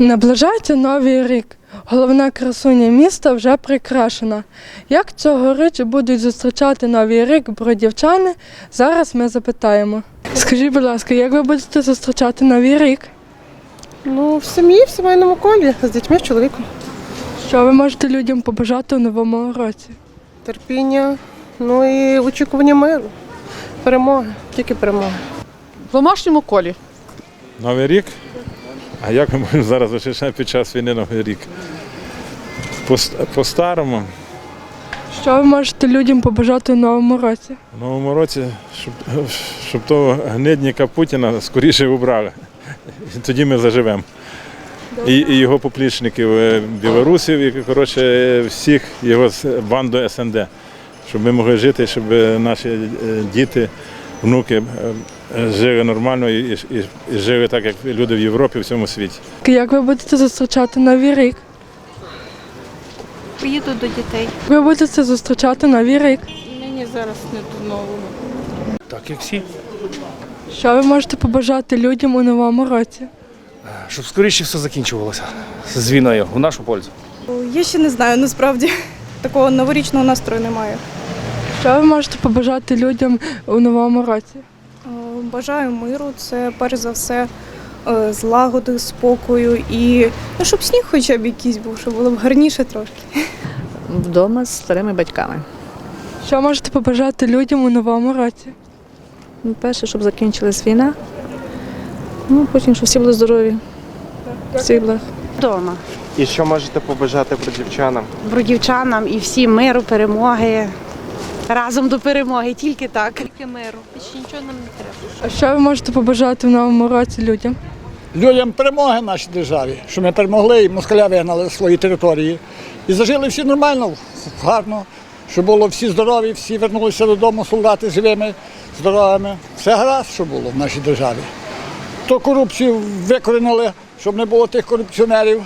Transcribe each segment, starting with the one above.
Наближається новий рік. Головна красуня міста вже прикрашена. Як цьогоріч будуть зустрічати новий рік бродівчани? Зараз ми запитаємо. Скажіть, будь ласка, як ви будете зустрічати новий рік? Ну, в сім'ї, в сімейному колі, з дітьми, з чоловіком. Що ви можете людям побажати у новому році? Терпіння, ну і очікування миру. Перемоги, тільки перемоги. В домашньому колі. Новий рік? А як ми можемо зараз зустрічати під час війни Новий рік? По- По-старому, Що ви можете людям побажати у новому році? в новому році, щоб, щоб того гнидника Путіна скоріше убрали. І тоді ми заживемо. І, і його поплічників е, білорусів, і коротше, всіх його банду СНД, щоб ми могли жити, щоб наші е, діти, внуки е, е, жили нормально і, і, і жили так, як люди в Європі, в всьому світі. Як ви будете зустрічати новий рік? Поїду до дітей. Ви будете зустрічати новий рік. Мені зараз не до нового. Так, як всі. Що ви можете побажати людям у новому році? Щоб скоріше все закінчувалося з війною в нашу пользу. Я ще не знаю, насправді такого новорічного настрою немає. Що ви можете побажати людям у новому році? Е, Бажаю миру, це перш за все е, злагоди, спокою і ну, щоб сніг хоча б якийсь був, щоб було б гарніше трошки. Вдома з старими батьками. Що можете побажати людям у новому році? Ну, Перше, щоб закінчилась війна. Ну, потім, щоб всі були здорові. Всіх благ. Вдома. І що можете побажати бродівчанам? Бродівчанам і всім миру, перемоги. Разом до перемоги, тільки так. Тільки миру. Більше нічого нам не треба. А що ви можете побажати в новому році людям? людям перемоги в нашій державі, що ми перемогли і москаля вигнали з свої території. І зажили всі нормально, гарно, щоб було всі здорові, всі вернулися додому, солдати живими, здоровими. Все гаразд, що було в нашій державі. То корупцію викорінили, щоб не було тих корупціонерів,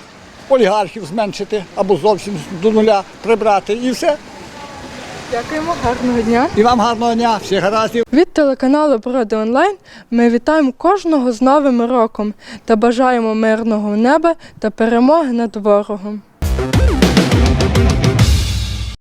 олігархів зменшити або зовсім до нуля прибрати. І все. Дякуємо, гарного дня. І вам гарного дня, всіх гараздів. Від телеканалу Броди Онлайн ми вітаємо кожного з Новим роком та бажаємо мирного неба та перемоги над ворогом.